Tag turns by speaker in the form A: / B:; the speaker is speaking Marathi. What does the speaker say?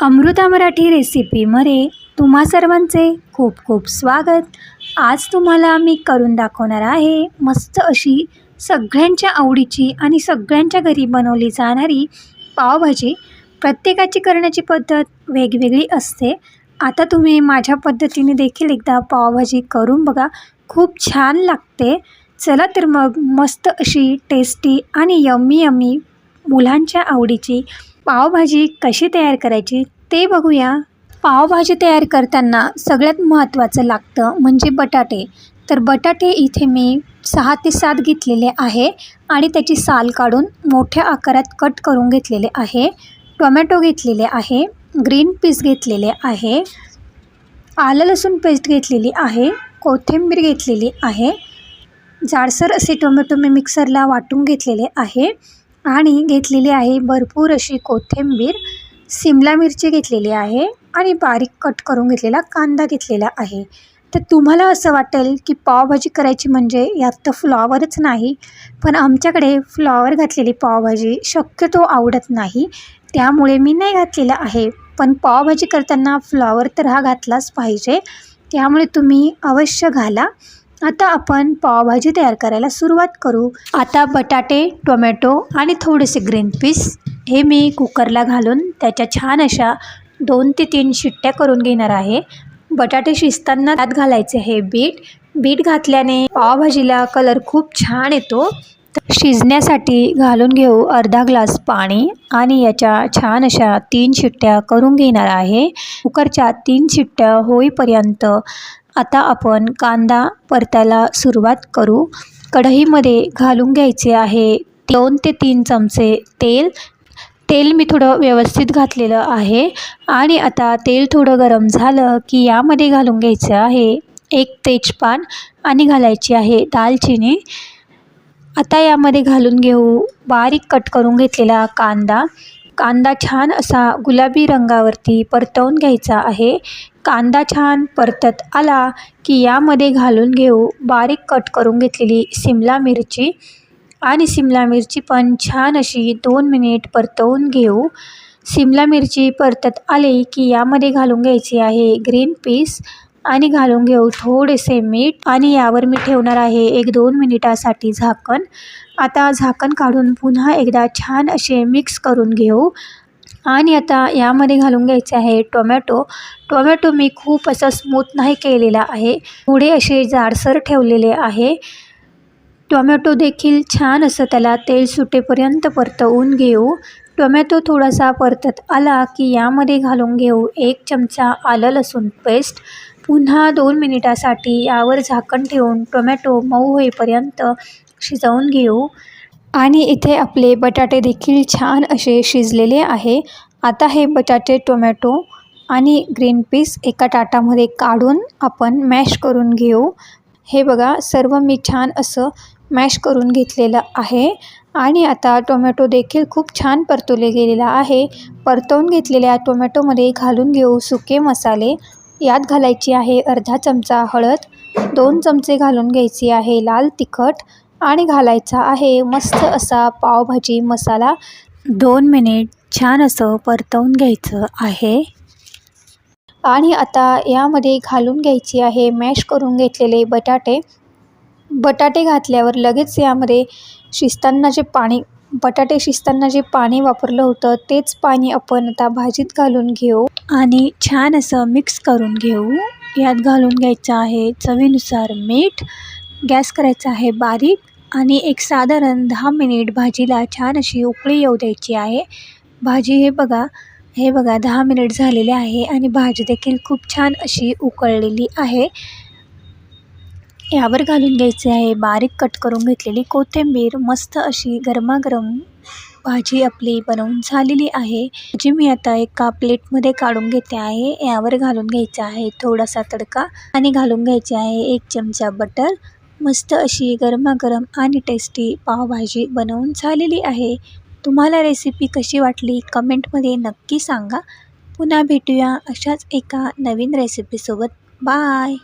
A: अमृता मराठी रेसिपीमध्ये तुम्हा सर्वांचे खूप खूप स्वागत. आज तुम्हाला मी करून दाखवणार आहे मस्त अशी सगळ्यांच्या आवडीची आणि सगळ्यांच्या घरी बनवली जाणारी पावभाजी. प्रत्येकाची करण्याची पद्धत वेगवेगळी असते. आता तुम्ही माझ्या पद्धतीने देखील एकदा पावभाजी करून बघा. खूप छान लागते. चला तर मग मस्त अशी टेस्टी आणि यम्मी यम्मी मुलांच्या आवडीची पावभाजी कशी तयार करायची ते बघूया. पावभाजी तयार करताना सगळ्यात महत्त्वाचं लागतं म्हणजे बटाटे. तर बटाटे इथे मी सहा ते सात घेतलेले आहे आणि त्याची साल काढून मोठ्या आकारात कट करून घेतलेले आहे. टोमॅटो घेतलेले आहे ग्रीन पीस घेतलेले आहे आलं लसूण पेस्ट घेतलेली आहे कोथिंबीर घेतलेली आहे जाडसर असे टोमॅटो मी मिक्सरला वाटून घेतलेले आहे. आणि घेतलेली आहे भरपूर अशी कोथिंबीर. सिमला मिरची घेतलेली आहे आणि बारीक कट करून घेतलेला कांदा घेतलेला आहे. तर तुम्हाला असं वाटेल की पावभाजी करायची म्हणजे यात तर फ्लॉवरच नाही पण आमच्याकडे फ्लॉवर घातलेली पावभाजी शक्यतो आवडत नाही. त्यामुळे मी नाही घातलेलं आहे पण पावभाजी करताना फ्लॉवर तर हा घातलाच पाहिजे. त्यामुळे तुम्ही अवश्य घाला. आता आपण पावभाजी तयार करायला सुरुवात करू. आता बटाटे टोमॅटो आणि थोडेसे ग्रीन पीस हे मी कुकरला घालून त्याच्या छान अशा दोन ते तीन शिट्ट्या करून घेणार आहे. बटाटे शिजताना त्यात घालायचे हे बीट. बीट घातल्याने पावभाजीला कलर खूप छान येतो. शिजण्यासाठी घालून घेऊ अर्धा ग्लास पाणी आणि याच्या छान अशा तीन शिट्ट्या करून घेणार आहे. कुकरच्या तीन शिट्ट्या होईपर्यंत आता आपण कांदा परतायला सुरुवात करू. कढईमध्ये घालून घ्यायचे आहे दोन ते तीन चमचे तेल. तेल मी थोडं व्यवस्थित घातलेलं आहे. आणि आता तेल थोडं गरम झालं की यामध्ये घालून घ्यायचं आहे एक तेजपान आणि घालायची आहे दालचिनी. आता यामध्ये घालून घेऊ. बारीक कट करून घेतलेला कांदा. कांदा छान असा गुलाबी रंगावरती परतवून घ्यायचा आहे. कांदा छान परतत आला की यामध्ये घालून घेऊ. बारीक कट करून घेतलेली सिमला मिरची आणि सिमला मिरची पण छान अशी दोन मिनिट परतवून घेऊ. सिमला मिरची परतत आली की यामध्ये घालून घ्यायची आहे ग्रीन पीस. आणि घालून घेऊ थोडेसे मीठ. आणि यावर मी ठेवणार आहे एक दोन मिनिटासाठी झाकण. आता झाकण काढून पुन्हा एकदा छान असे मिक्स करून घेऊ. आणि आता यामध्ये घालून घ्यायचे आहे टोमॅटो. टोमॅटो मी खूप असं स्मूथ नाही केलेला आहे. पुढे असे जाडसर ठेवलेले आहे. टोमॅटो देखील छान असं त्याला तेल सुटेपर्यंत परतवून घेऊ. टोमॅटो थोडासा परतत आला की यामध्ये घालून घेऊ एक चमचा आलं लसूण पेस्ट. पुन्हा दोन मिनिटासाठी यावर झाकण ठेवून टोमॅटो मऊ होईपर्यंत शिजवून घेऊ. आणि इथे आपले बटाटे देखील छान असे शिजलेले आहे. आता हे बटाटे टोमॅटो आणि ग्रीन पीस एका ताटामध्ये काढून आपण मॅश करून घेऊ. हे बघा सर्व मी छान असं मॅश करून घेतलेलं आहे. आणि आता टोमॅटो देखील खूप छान परतवले गेलेला आहे. परतवून घेतलेल्या टोमॅटोमध्ये घालून घेऊ सुके मसाले. यात घालायची आहे अर्धा चमचा हळद दोन चमचे घालून घ्यायची आहे लाल तिखट आणि घालायचा आहे मस्त असा पावभाजी मसाला. दोन मिनिट छान असं परतवून घ्यायचं आहे. आणि आता यामध्ये घालून घ्यायची आहे मॅश करून घेतलेले बटाटे. बटाटे घातल्यावर लगेच यामध्ये शिजताना जे पाणी बटाटे शिजताना जे पाणी वापरलं होतं तेच पाणी आपण आता भाजीत घालून घेऊ आणि छान असं मिक्स करून घेऊ. यात घालून घ्यायचं आहे चवीनुसार मीठ. गॅस करायचा आहे बारीक आणि एक साधारण दहा मिनिट भाजीला छान अशी उकळी येऊ द्यायची आहे. भाजी हे बघा हे बघा दहा मिनिट झालेले आहे आणि भाजी देखील खूप छान अशी उकळलेली आहे. यावर घालून घ्यायचे आहे. बारीक कट करून घेतलेली कोथिंबीर मस्त अशी गरमागरम भाजी आपली बनवून झालेली आहे. जी मी आता एका प्लेटमध्ये काढून घेते आहे. यावर घालून घ्यायचा आहे थोडासा तडका आणि घालून घ्यायचे आहे एक चमचा बटर. मस्त अशी गरमागरम आणि टेस्टी पावभाजी बनवून झालेली आहे. तुम्हाला रेसिपी कशी वाटली कमेंटमध्ये नक्की सांगा. पुन्हा भेटूया अशाच एका नवीन रेसिपीसोबत बाय